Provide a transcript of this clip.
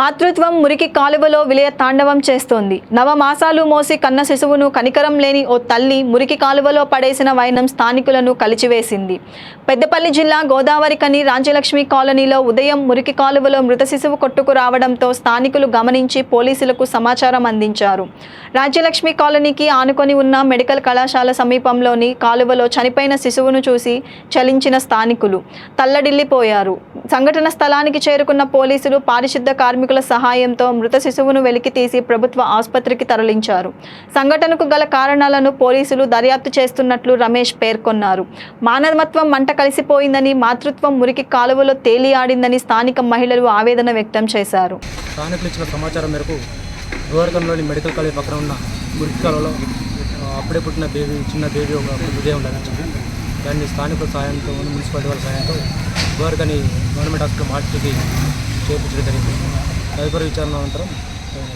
మాతృత్వం మురికి కాలువలో విలయ తాండవం చేస్తోంది. నవమాసాలు మోసి కన్న శిశువును కనికరం లేని ఓ తల్లి మురికి కాలువలో పడేసిన వైనం స్థానికులను కలిచివేసింది. పెద్దపల్లి జిల్లా గోదావరి కని రాజ్యలక్ష్మి కాలనీలో ఉదయం మురికి కాలువలో మృత శిశువు కొట్టుకు రావడంతో స్థానికులు గమనించి పోలీసులకు సమాచారం అందించారు. రాజ్యలక్ష్మి కాలనీకి ఆనుకొని ఉన్న మెడికల్ కళాశాల సమీపంలోని కాలువలో చనిపోయిన శిశువును చూసి చలించిన స్థానికులు తల్లడిల్లిపోయారు. సంఘటన స్థలానికి చేరుకున్న పోలీసులు పారిశుద్ధ కార్మికులు కార్మికుల సహాయంతో మృత శిశువును వెలికితీసి ప్రభుత్వ ఆసుపత్రికి తరలించారు. సంఘటనకు గల కారణాలను పోలీసులు దర్యాప్తు చేస్తున్నట్లు రమేష్ పేర్కొన్నారు. మానవత్వం మంట కలిసిపోయిందని మాతృత్వం మురికి కాలువలో తేలియాడిందని స్థానిక మహిళలు ఆవేదన వ్యక్తం చేశారు. స్థానికులు ఇచ్చిన సమాచారం మేరకు గోవర్ధంలోని మెడికల్ కాలేజ్ పక్కన ఉన్న మురికి కాలువలో అప్పుడే పుట్టిన బేబీ చిన్న బేబీ ఒక హృదయం లభించింది దాన్ని స్థానికుల సాయంతో మున్సిపాలిటీ వాళ్ళ సాయంతో గోవర్ధని గవర్నమెంట్ హాస్పిటల్ మార్చికి చేర్పించడం జరిగింది. తదుపరి విచారణ అనంతరం